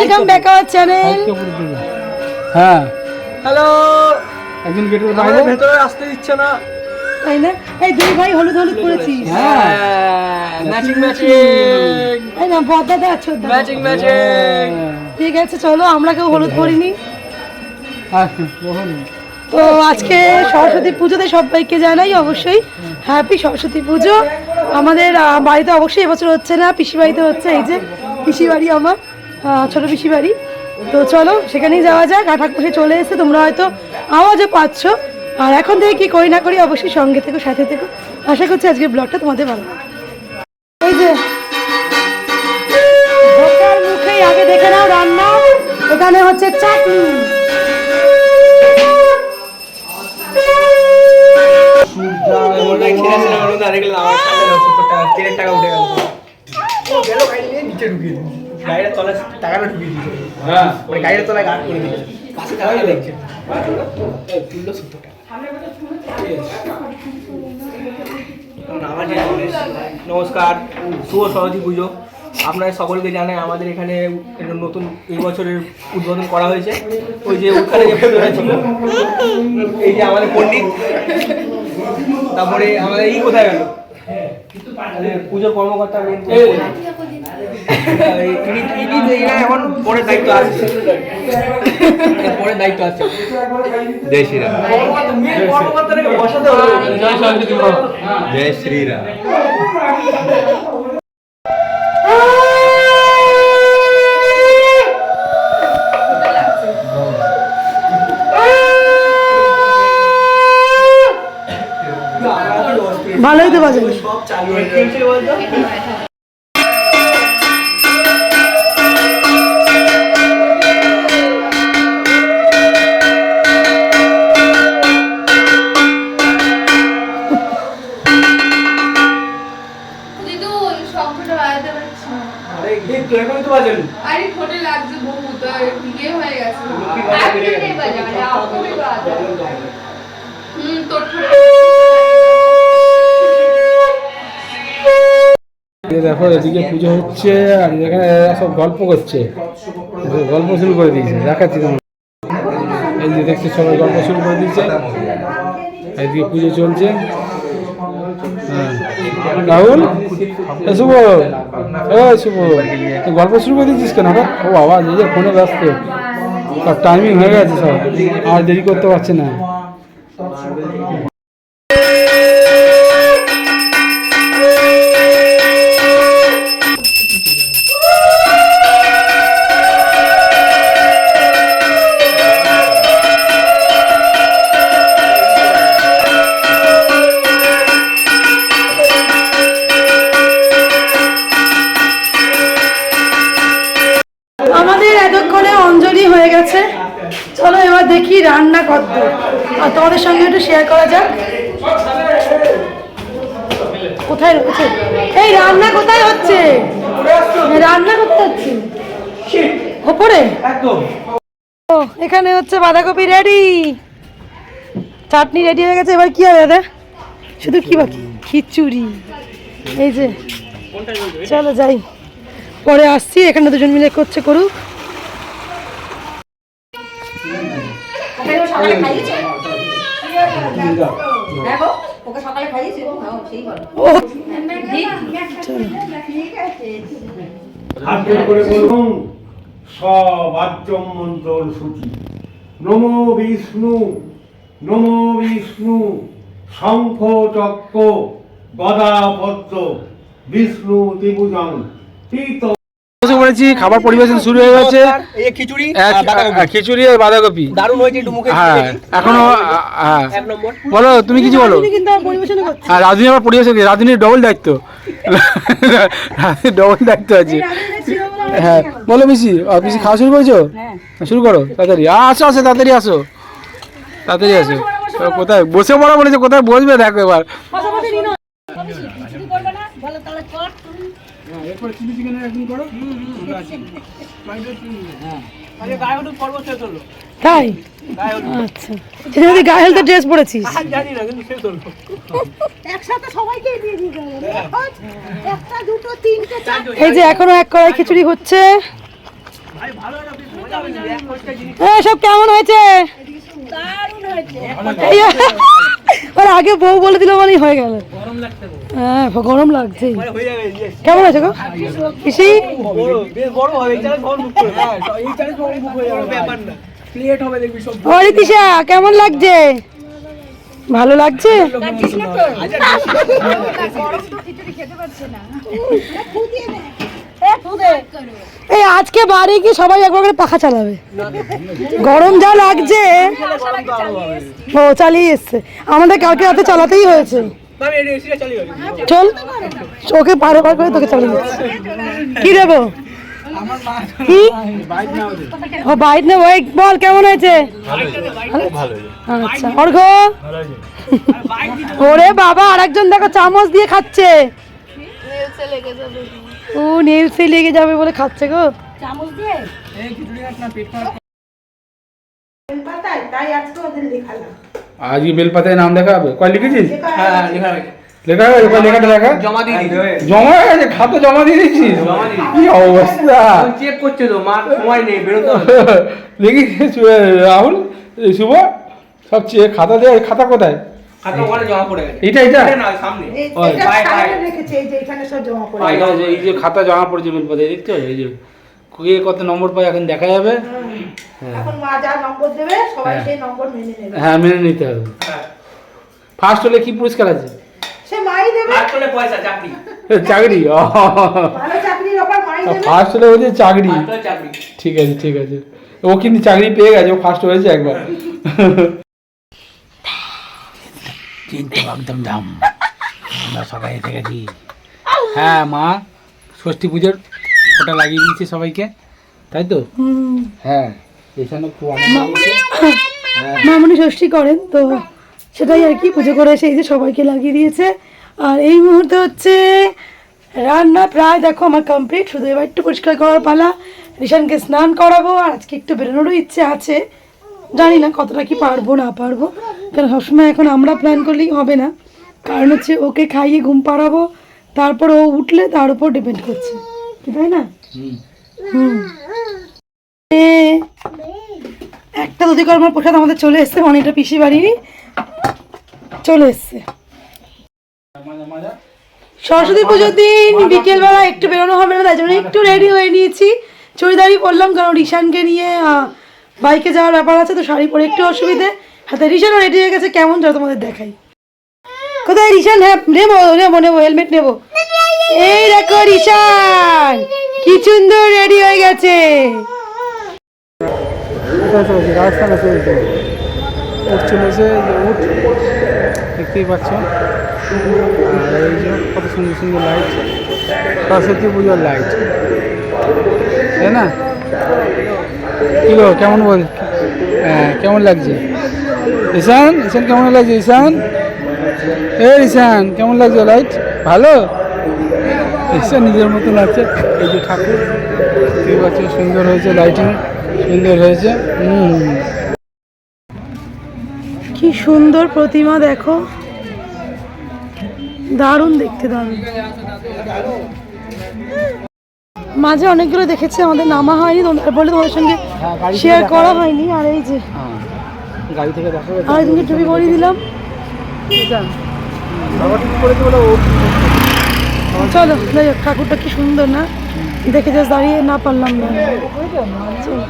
Welcome back our channel হ্যাঁ। Hello একজন গেটের বাইরে? ভেতরে আসতে দিচ্ছে না। তাই না? এই দুই ভাই হলুদ হলুদ করেছিস। হ্যাঁ। ম্যাচিং ম্যাচিং এই না পদ্মাতে আছো ম্যাচিং ম্যাচিং ঠিক আছে চলো আমরা কেউ হলুদ করিনি। হ্যাঁ তো আজকে সরস্বতী পুজোতে সবাইকে জানাই অবশ্যই হ্যাপি সরস্বতী পুজো। আমাদের বাড়িতে অবশ্যই এবছর হচ্ছে না পিসি বাড়িতে হচ্ছে এই যে পিসি বাড়ি আমার। ছোট পিসি বাড়ি। তো চলো সেখানেই যাওয়া যাক। আর ঠাকুর চলে এসে তোমরা হয়তো আওয়াজও পাচ্ছ। আর এখন থেকে কি করি না করি অবশ্যই সঙ্গে থেকো সাথে থেকো। আশা করছি আজকের ব্লগটা তোমাদের ভালো এই যে ঢোকার মুখেই আগে দেখে নাও রান্না। এখানে হচ্ছে চাটনি। তিনের টাকা উঠে গেল। গেল গাড়ি নিয়ে নিচে ঢুকিয়ে গাড়ির তলায় টাকাটা ঢুকিয়ে দিল হ্যাঁ। ওই গাড়ির তলায় গার্ড করে দিল পাশে দাঁড়িয়ে দেখছে তুললো সত্তর টাকা আমার যে নমস্কার শুভ সরস্বতী পুজো। আপনারা সকলকে জানাই আমাদের এখানে একটা নতুন এই বছরের উদ্বোধন করা হয়েছে। ওই যে ওখানে যে ছিল এই যে আমাদের পণ্ডিত তারপরে আমাদের এই কোথায় গেল? পুজোর কর্মকর্তা এখন পরের দায়িত্ব আছে পরের দায়িত্ব আছে জয় শ্রীরাম। জয় শ্রীরাম ভালোই তো বাজে সব চালু হয়ে গেছে বলতো শঙ্খটা বাজাতে পারছি না। আরে এই তো এখনই তো বাজেন আরে ঠোঁটে লাগছে বহু তো ইয়ে হয়ে গেছে। লক্ষ্মী বাজা বেরিয়ে গেছে। একদমই বাজা, আরে আপনি বাজা। হুম তোর দেখো এদিকে পুজো হচ্ছে আর এখানে এরা সব গল্প করছে। গল্প শুরু করে দিয়েছে দেখাচ্ছি তোমার এই যে দেখছি সবাই গল্প শুরু করে দিয়েছে। এদিকে পুজো চলছে। হ্যাঁ। রাহুল? এ শুভ। এ শুভ। তুই গল্প শুরু করে দিচ্ছিস কেন রে? ও বাবা যে ফোনে ব্যস্ত। সব টাইমিং হয়ে গেছে সব। আর দেরি করতে পারছে না। আমাদের এতক্ষণে অঞ্জলি হয়ে গেছে। চলো এবার দেখি রান্না কত আর তোমাদের সঙ্গে একটু শেয়ার করা যাক। কোথায় রয়েছে? এই রান্না কোথায় হচ্ছে? রান্না কোথায় হচ্ছে? ওপরে? ও এখানে হচ্ছে বাঁধাকপি রেডি চাটনি রেডি হয়ে গেছে। এবার কি হবে দাদা? শুধু কি বাকি? খিচুড়ি। এই যে। চলো যাই। পরে আসছি এখানে দুজন মিলে করছে করুক বিষ্ণু শঙ্খ চক্র গদা পদ্ম বিষ্ণু ত্রিভুজং তীর্থ বসে পড়েছি খাবার পরিবেশন শুরু হয়ে গেছে। এই খিচুড়ি আর বাঁধাকপি। খিচুড়ি আর বাঁধাকপি। দারুণ হয়েছে একটু মুখে হ্যাঁ এখনও হ্যাঁ। বলো তুমি কিছু বলো? আর রাজনী আবার পরিবেশন রাজনীর ডবল দায়িত্ব। ডবল দায়িত্ব আছে। হ্যাঁ বলো আর পিসি খাওয়া শুরু করেছ? শুরু করো তাড়াতাড়ি। আসো আসো তাড়াতাড়ি আসো। তাড়াতাড়ি আসো। কোথায়? বসে পড়া বলেছে কোথায় বসবে? দেখো এবার। আগে গায়ে হলুদ পর্ব শেষ হলো? তাই? আচ্ছা। গায়ে ড্রেস পরেছিস। জানি না কিন্তু শেষ হলো। এই যে এখনও এক কড়াই খিচুড়ি হচ্ছে। সব কেমন হয়েছে? আগে বউ বলে দিল মানেই হয়ে গেল। হ্যাঁ গরম লাগছে হয়ে যাবে yes। কেমন আছে গো? পিসি ও রীতিশা কেমন লাগছে? ভালো লাগছে? এই আজকে বাড়ি কি সবাই একবার করে পাখা চালাবে। গরম যা লাগছে। ও চালিয়ে এসছে। আমাদের কালকে রাতে চালাতেই হয়েছে। এই চল। চোখে পারে পার করে তোকে চালিয়ে দিচ্ছি। কি দেবো কি? ও বাইট নেব এই বল কেমন হয়েছে? আচ্ছা অর্ঘ। ওরে বাবা আরেকজন দেখো চামচ দিয়ে খাচ্ছে। ও নেলসে লেগে যাবে বলে খাচ্ছে গো। আজকে বেলপাতায় নাম লেখা হবে? কয় লিখেছিস? হ্যাঁ লেখা হবে কয় লেখাটা লেখা? জমা দিয়ে হবে জমা হয়ে গেছে খাতা জমা দিয়ে দিয়েছিস? কি অবস্থা? চেক করছে তো মার সময় নেই বেরোতে হবে। দেখিস রাহুল শুভ সব চেয়ে খাতা দেয় খাতা কোথায়? খাতা ওখানে জমা পড়ে গেছে। এই যে খাতা জমা পড়েছে বেলপাতায় দেখছ? এই যে কে কত নম্বর পায় এখন দেখা যাবে। এখন মা যা নম্বর দেবে সবাই হ্যাঁ। সেই নম্বর মেনে নেবে। হ্যাঁ মেনে নিতে হবে। হ্যাঁ। ফার্স্ট হলে কি পুরস্কার আছে? সে মাই দেবে। আর চলে পয়সা চাকরি। চাকরি? ভালো চাকরির ওপর মাই দেবে। ফার্স্ট হলে হচ্ছে চাকরি। ঠিক আছে ঠিক আছে। ও কিন্তু চাকরি পেয়ে গেছে ও ফার্স্ট হয়েছে একবার। একদম দাম আমরা সবাই এসে গেছি। হ্যাঁ মা ষষ্ঠী পুজোর ওটা লাগিয়ে দিয়েছে সবাইকে তাই তো? হ্যাঁ এখানে খুব আনন্দ হচ্ছে। মামনি ষষ্ঠী করেন তো সেটাই আর কি পুজো করে সেই যে সবাইকে লাগিয়ে দিয়েছে। আর এই মুহূর্তে হচ্ছে রান্না প্রায় দেখো আমার কমপ্লিট শুধু এবার একটু পরিষ্কার করার পালা। রিশানকে স্নান করাবো আর আজকে একটু বেরোনোরও ইচ্ছে আছে। জানি না কতটা কি পারব না পারব। কারণ সবসময় এখন আমরা প্ল্যান করলেই হবে না। কারণ হচ্ছে ওকে খাইয়ে ঘুম পাড়াবো তারপর ও উঠলে তার উপর ডিপেন্ড করছে। তাই না? একটা দধিকর্মার প্রসাদ আমাদের চলে এসছে মানে এটা পিসি বাড়ির চলে এসছে। সরস্বতী পুজোর দিন বিকেলবেলা একটু বেরোনো হবে না তাই জন্য একটু রেডি হয়ে নিয়েছি। চুড়িদারই পরলাম কারণ রিশানকে নিয়ে বাইকে যাওয়ার ব্যাপার আছে তো শাড়ি পরে একটু অসুবিধে। হাতে রিশানও রেডি হয়ে গেছে কেমন যা তোমাদের দেখাই। কোথায় রিশান? হ্যাঁ নেব নেব নেব হেলমেট নেব। এই দেখো রিশান কি সুন্দর রেডি হয়ে গেছে। রাজস্থানে চলছে উঠ চলেছে উঠ দেখতেই পাচ্ছ। এই যে কত সুন্দর সুন্দর লাইট সরস্বতী পুজোর লাইট তাই না? কি গো, কেমন বল হ্যাঁ কেমন লাগছে? ঈশান ঈশান কেমন লাগছে? ঈশান? এ ঈশান, কেমন লাগছে লাইট ভালো? ঈশান নিজের মতন আছে। এই যে ঠাকুর দেখতেই পাচ্ছ সুন্দর হয়েছে লাইটিং সুন্দর হয়েছে। কি সুন্দর প্রতিমা দেখো। দারুণ দেখতে দারুণ। মাঝে অনেকগুলো দেখেছি আমাদের নামা হয়নি বলে তোমাদের সঙ্গে শেয়ার করা হয়নি। আর এই যে হ্যাঁ গাড়ি থেকে দেখা আর তুমি টুপি পরিয়ে দিলাম বাবা ঠিক করেছে বলে ও চলো, যাই ঠাকুরটা কি সুন্দর না? দেখে জাস্ট দাঁড়িয়ে না পারলাম না। চলো।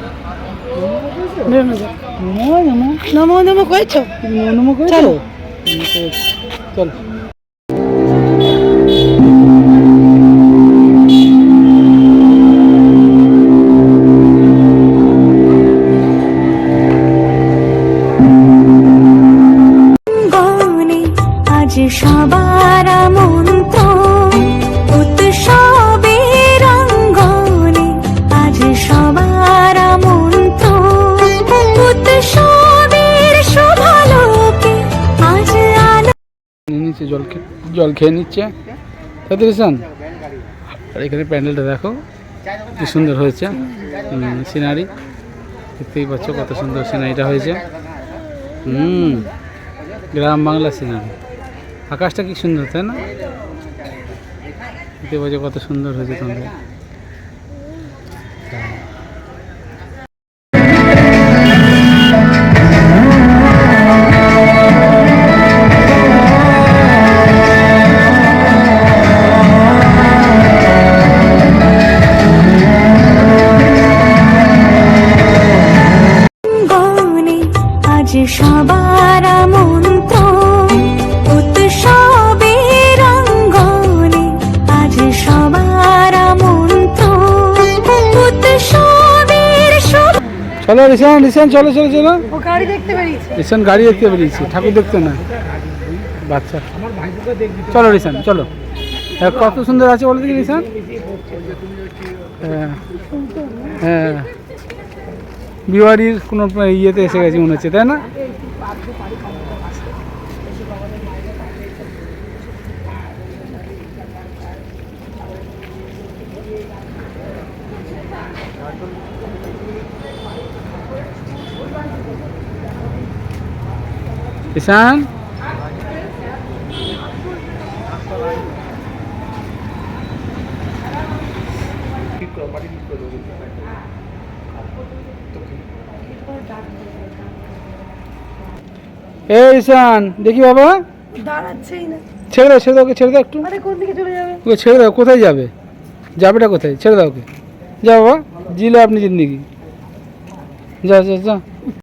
নমো নমো কয়েছো চলো। আজ সবার আমন্ত্রণ। নিচ্ছে জল জল খেয়ে নিচ্ছে। রিসান আর এখানে প্যান্ডেলটা দেখো, কি সুন্দর হয়েছে। সিনারি। দেখতেই পাচ্ছ কত সুন্দর সিনারিটা হয়েছে। হুম গ্রাম বাংলা সিনারি। আকাশটা কি সুন্দর, তাই না? দেখতে পাচ্ছ কত সুন্দর হয়েছে তোমাদের। আজ সবার আজ উৎসবের শুভ চলো রিসান রিসান চলো চলো চলো। ও গাড়ি দেখতে বেরিয়েছে। রিসান গাড়ি দেখতে বেরিয়েছি ঠাকুর দেখতে না। বাচ্চা। চলো রিসান চলো। হ্যাঁ, কত সুন্দর আছে বলো দেখি রিসান হ্যাঁ হ্যাঁ। বিবাড়ির কোনো ইয়েতে এসে গেছি মনে হচ্ছে তাই না? ঈশান? এই ঈশান দেখি বাবা। দাঁড়াচ্ছেই না। ছেড়ে দাও ছেড়ে দাও ওকে ছেড়ে দাও একটু। আরে কোন দিকে চলে যাবে? ওকে ছেড়ে দাও কোথায় যাবে? যাবেটা কোথায়? ছেড়ে দাও ওকে। যা বাবা জিলে আপনি জিন্দিগি। যা যা যা।